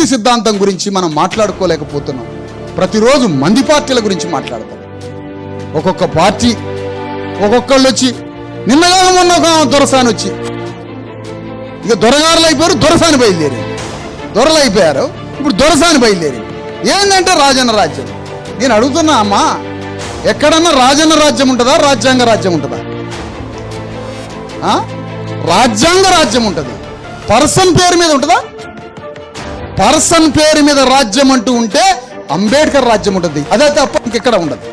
స్ఫూర్తి సిద్ధాంతం గురించి మనం మాట్లాడుకోలేకపోతున్నాం. ప్రతిరోజు మంది పార్టీల గురించి మాట్లాడతాం. ఒక్కొక్క పార్టీ ఒక్కొక్కళ్ళు వచ్చి నిన్నగా మొన్న ఒక దొరసాని వచ్చి ఇక దొరగారులు అయిపోయారు దొరసాని బయలుదేరి దొరలు అయిపోయారు ఇప్పుడు దొరసాని బయలుదేరి ఏంటంటే రాజన్న రాజ్యం? నేను అడుగుతున్నా అమ్మా ఎక్కడన్నా రాజన్న రాజ్యం ఉంటుందా రాజ్యాంగ రాజ్యం ఉంటుందా? ఆ? రాజ్యాంగ రాజ్యం ఉంటుంది. పర్సన్ పేరు మీద ఉంటుందా? పర్సన్ పేరు మీద రాజ్యం అంటూ ఉంటే అంబేద్కర్ రాజ్యం ఉంటుంది. అదే తప్ప ఇంకెక్కడ ఉండదు.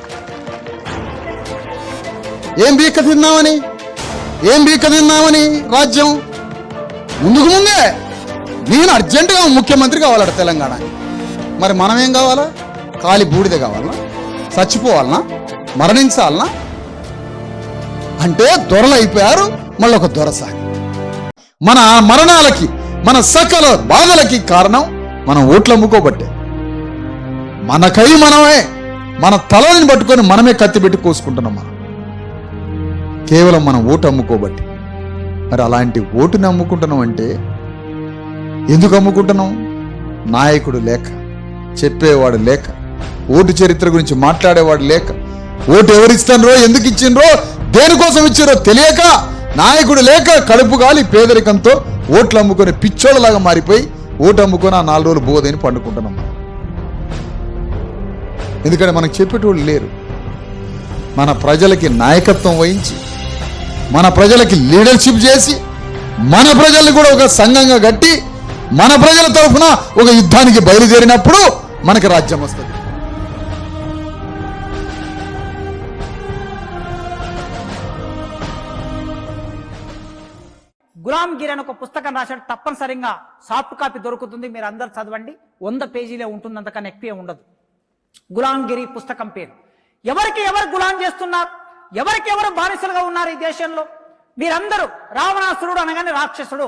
ఏం బీక తిన్నామని ఏం బీక తిన్నామని రాజ్యం? ముందుకు ముందే నేను అర్జెంటుగా ముఖ్యమంత్రి కావాలట తెలంగాణ మరి మనం ఏం కావాలా? కాలి బూడిద కావాలనా? చచ్చిపోవాలనా? మరణించాలనా? అంటే దొరలు అయిపోయారు మళ్ళీ ఒక దొరసాని మన మరణాలకి మన సకల బాధలకి కారణం మనం ఓట్లు అమ్ముకోబట్టే. మనకై మనమే మన తలని పట్టుకొని మనమే కత్తి పెట్టి కోసుకుంటున్నాం మనం. కేవలం మనం ఓటు అమ్ముకోబట్టి. మరి అలాంటి ఓటుని అమ్ముకుంటున్నాం అంటే ఎందుకు అమ్ముకుంటున్నాం? నాయకుడు లేక చెప్పేవాడు లేక ఓటు చరిత్ర గురించి మాట్లాడేవాడు లేక ఓటు ఎవరు ఎందుకు ఇచ్చిండ్రో దేనికోసం ఇచ్చారో తెలియక నాయకుడు లేక కడుపు గాలి పేదరికంతో ఓట్లు అమ్ముకునే పిచ్చోళ్ళలాగా మారిపోయి ఓటు అమ్ముకొని ఆ నాలుగు రోజులు బోదని పండుకుంటున్నాం. ఎందుకంటే మనకు చెప్పేటోళ్ళు లేరు. మన ప్రజలకి నాయకత్వం వహించి మన ప్రజలకి లీడర్షిప్ చేసి మన ప్రజల్ని కూడా ఒక సంఘంగా కట్టి మన ప్రజల తరఫున ఒక యుద్ధానికి బయలుదేరినప్పుడు మనకి రాజ్యం వస్తుంది. గులాం గిరి అని ఒక పుస్తకం రాశాడు. తప్పనిసరిగా సాఫ్ట్ కాపీ దొరుకుతుంది. మీరు అందరు చదవండి. వంద పేజీలే ఉంటుంది. అంతకన్నా ఎక్కువే ఉండదు. గులాంగిరి పుస్తకం పేరు. ఎవరికి ఎవరు గులాం చేస్తున్నారు? ఎవరికి ఎవరు బానిసలుగా ఉన్నారు ఈ దేశంలో? మీరందరూ రావణాసురుడు అనగానే రాక్షసుడు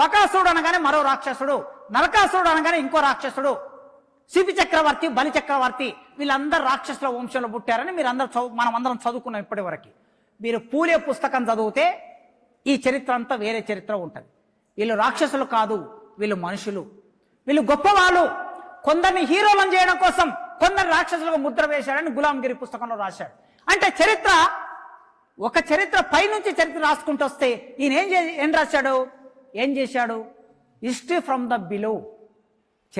బకాసురుడు అనగానే మరో రాక్షసుడు నరకాసురుడు అనగానే ఇంకో రాక్షసుడు శిపి చక్రవర్తి బలి చక్రవర్తి వీళ్ళందరూ రాక్షసుల వంశంలో పుట్టారని మీరు అందరూ చదువు మనం అందరం చదువుకున్నాం ఇప్పటి వరకు మీరు పూలే పుస్తకం చదివితే ఈ చరిత్ర అంతా వేరే చరిత్ర ఉంటుంది. వీళ్ళు రాక్షసులు కాదు వీళ్ళు మనుషులు. వీళ్ళు గొప్పవాళ్ళు. కొందరిని హీరోలను చేయడం కోసం కొందరు రాక్షసులకు ముద్ర వేశాడని గులాంగిరి పుస్తకంలో రాశాడు. అంటే చరిత్ర ఒక చరిత్ర పైనుంచి చరిత్ర రాసుకుంటూ వస్తే ఈయన ఏం చే ఏం రాశాడు? ఏం చేశాడు? History from the below.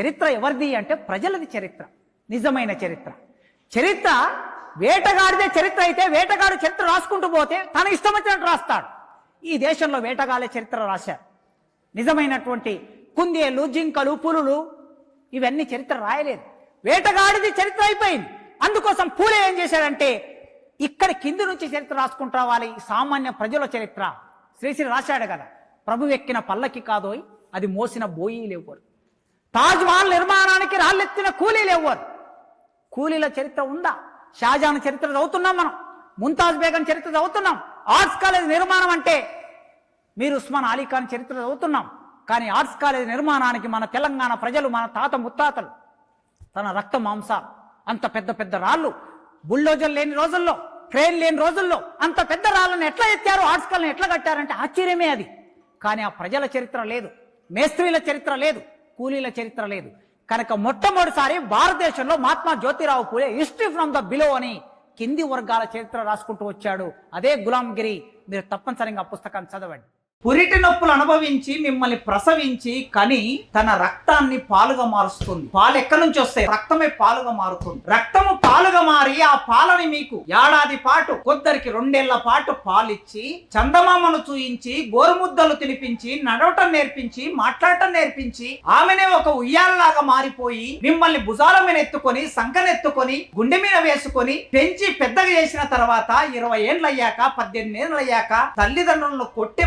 చరిత్ర ఎవరిది అంటే ప్రజలది చరిత్ర. నిజమైన చరిత్ర. చరిత్ర వేటగాడిదే చరిత్ర అయితే వేటగాడు చరిత్ర రాసుకుంటూ పోతే తన ఇష్టం వచ్చినట్టు రాస్తాడు. ఈ దేశంలో వేటగాళ్ళే చరిత్ర రాశారు నిజమైనటువంటి కుందేలు జింకలు పులులు ఇవన్నీ చరిత్ర రాయలేదు. వేటగాడిది చరిత్ర అయిపోయింది. అందుకోసం పూలే ఏం చేశాడంటే ఇక్కడ కింది నుంచి చరిత్ర రాసుకుంటూ రావాలి. సామాన్య ప్రజల చరిత్ర. శ్రీశ్రీ రాశాడు కదా ప్రభు ఎక్కిన పల్లకి కాదోయ్ అది మోసిన బోయీలు ఎవ్వరు తాజ్ మహల్ నిర్మాణానికి రాళ్ళెత్తిన కూలీలు ఎవ్వరు కూలీల చరిత్ర ఉందా? షాజహాన్ చరిత్ర చదువుతున్నాం మనం. ముంతాజ్ బేగం చరిత్ర చదువుతున్నాం. ఆర్ట్స్ కాలేజ్ నిర్మాణం అంటే మీరు ఉస్మాన్ అలీ ఖాన్ చరిత్ర చదువుతున్నాం. కానీ ఆర్ట్స్ కాలేజ్ నిర్మాణానికి మన తెలంగాణ ప్రజలు మన తాత ముత్తాతలు తన రక్త మాంసాలు అంత పెద్ద పెద్ద రాళ్ళు బుల్డోజర్ లేని రోజుల్లో క్రేన్ లేని రోజుల్లో అంత పెద్ద రాళ్ళను ఎట్లా ఎత్తారు? ఆర్ట్స్ కాలేజ్ ఎట్లా కట్టారంటే ఆశ్చర్యమే అది. కానీ ఆ ప్రజల చరిత్ర లేదు మేస్త్రీల చరిత్ర లేదు కూలీల చరిత్ర లేదు. కనుక మొట్టమొదటిసారి భారతదేశంలో Mahatma Jyotirao Phule history from the below అని కింది వర్గాల చరిత్ర రాసుకుంటూ వచ్చాడు. అదే గులాంగిరి. మీరు తప్పనిసరిగా ఆ పుస్తకాన్ని చదవండి. పురిటి నొప్పులు అనుభవించి మిమ్మల్ని ప్రసవించి కని తన రక్తాన్ని పాలుగా మారుస్తుంది. పాలు ఎక్కడి నుంచి వస్తాయి? రక్తమే పాలుగా మారుతుంది. రక్తము పాలుగా మారి ఆ పాలని మీకు ఏడాది పాటు కొందరికి రెండేళ్ళ పాటు పాలిచ్చి చందమామను చూయించి గోరుముద్దలు తినిపించి నడవటం నేర్పించి మాట్లాడటం నేర్పించి ఆమెనే ఒక ఉయ్యాలలాగా మారిపోయి మిమ్మల్ని భుజాల మీద ఎత్తుకొని సంకనెత్తుకొని గుండె మీద వేసుకొని పెంచి పెద్దగా చేసిన తర్వాత ఇరవై ఏండ్లు అయ్యాక పద్దెనిమిది ఏళ్ళు అయ్యాక తల్లిదండ్రులను కొట్టే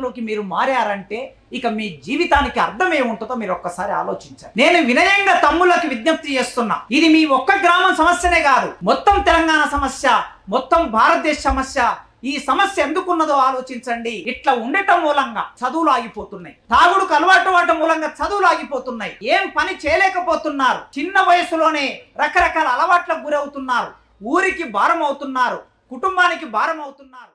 పరిస్థితిలోకి మీరు మారారంటే ఇక మీ జీవితానికి అర్థం ఏముంటుందో మీరు ఒక్కసారి ఆలోచించారు నేను వినయంగా తమ్ముళ్ళకి విజ్ఞప్తి చేస్తున్నా. ఇది మీ ఒక్క గ్రామం సమస్యనే కాదు. మొత్తం తెలంగాణ సమస్య మొత్తం భారతదేశ సమస్య. ఈ సమస్య ఎందుకున్నదో ఆలోచించండి. ఇట్లా ఉండటం మూలంగా చదువులు ఆగిపోతున్నాయి. తాగుడుకు అలవాటు పడటం మూలంగా చదువులు ఆగిపోతున్నాయి. ఏం పని చేయలేకపోతున్నారు. చిన్న వయసులోనే రకరకాల అలవాట్లకు గురవుతున్నారు. ఊరికి భారం అవుతున్నారు కుటుంబానికి భారం అవుతున్నారు